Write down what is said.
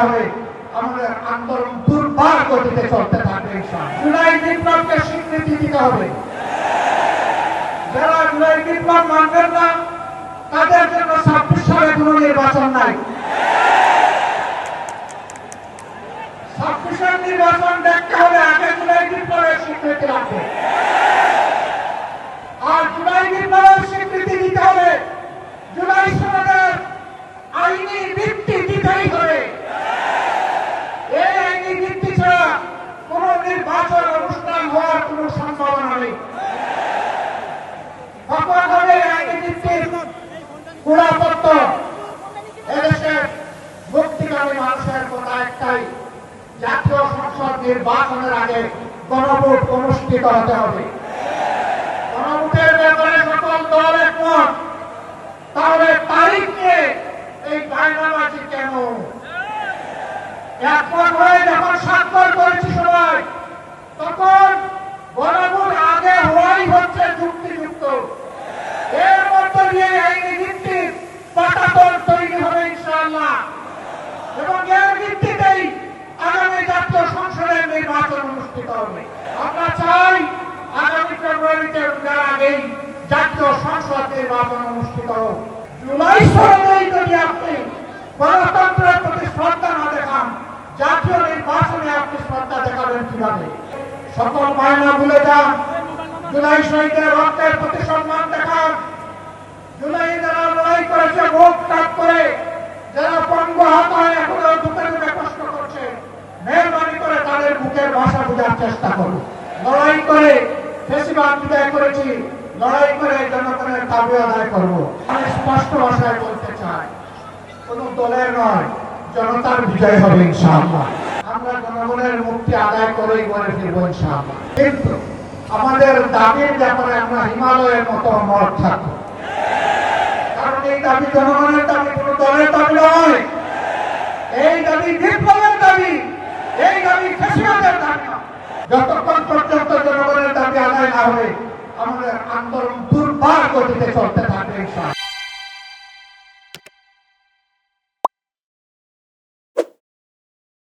হবে আমাদের আন্দোলন দুর্বার গতিতে চলতে থাকবে। জুলাই বিপ্লবকে স্বীকৃতি দিতে হবে। যারা জুলাই বিপ্লব মানবেন না, তাদের জন্য ছাব্বিশ সালে কোনো নির্বাচন নাই। নির্বাচন দেখতে হলে আগে জুলাই বিপ্লবের স্বীকৃতি লাগবে। আর জুলাই বিপ্লবের স্বীকৃতি দিতে হবে জুলাই সনদের আইনি ভিত্তি দিতেই হবে এই আইনি ভিত্তি ছাড়া কোন নির্বাচন অনুষ্ঠান হওয়ার কোন সম্ভাবনা নেই কখন হবে এই আইনি ভিত্তির গুণাপত্র এদেশের মুক্তিকামী মানুষের কথা একটাই, জাতীয় সংসদ নির্বাচনের আগে স্বাক্ষর করেছি সবাই, তখন গণভোট আগে হওয়াই হচ্ছে যুক্তিযুক্ত নির্বাচন অনুষ্ঠিত হবে। আমরা চাই আগামী ফেব্রুয়ারিতে যার আগেই জাতীয় সংসদ নির্বাচন অনুষ্ঠিত হোক। জুলাই সরকারি যদি আপনি গণতন্ত্রের প্রতি শ্রদ্ধা না দেখান, জাতীয় নির্বাচনে আপনি শ্রদ্ধা দেখাবেন কীভাবে? সকল মায়না ভুলে যান, জুলাই শহীদের রক্তের প্রতি সম্মান দেখান জুলাই যারা লড়াই করেছে ভোট ত্যাগ করে যারা পঙ্গ হাত হয় এখনও দুঃখে দুঃখে কষ্ট করছে মেহরবানি করে তাদের মুখের ভাষা বোঝার চেষ্টা করুন লড়াই করে ফেসিবাদ বিদায় করেছি, লড়াই করে জনগণের দাবি আদায় করব। স্পষ্ট ভাষায় বলতে চাই, কোন দলের নয়, জনতার বিজয় হবে ইনশাআল্লাহ। আমরা জনগণের মুক্তি আদায় করেই করে ফিরবো ইনশাআল্লাহ। কিন্তু আমাদের দাবির ব্যাপারে আমরা হিমালয়ের মতো মত থাকব। কারণ এই দাবি জনগণের দাবি দলের দাবি নয়। এই দাবি ফেসিবাদের দাবি। যতক্ষণ পর্যন্ত জনগণের দাবি আদায় না হবে আমাদের আন্দোলন দুর্বার গতিতে চলতে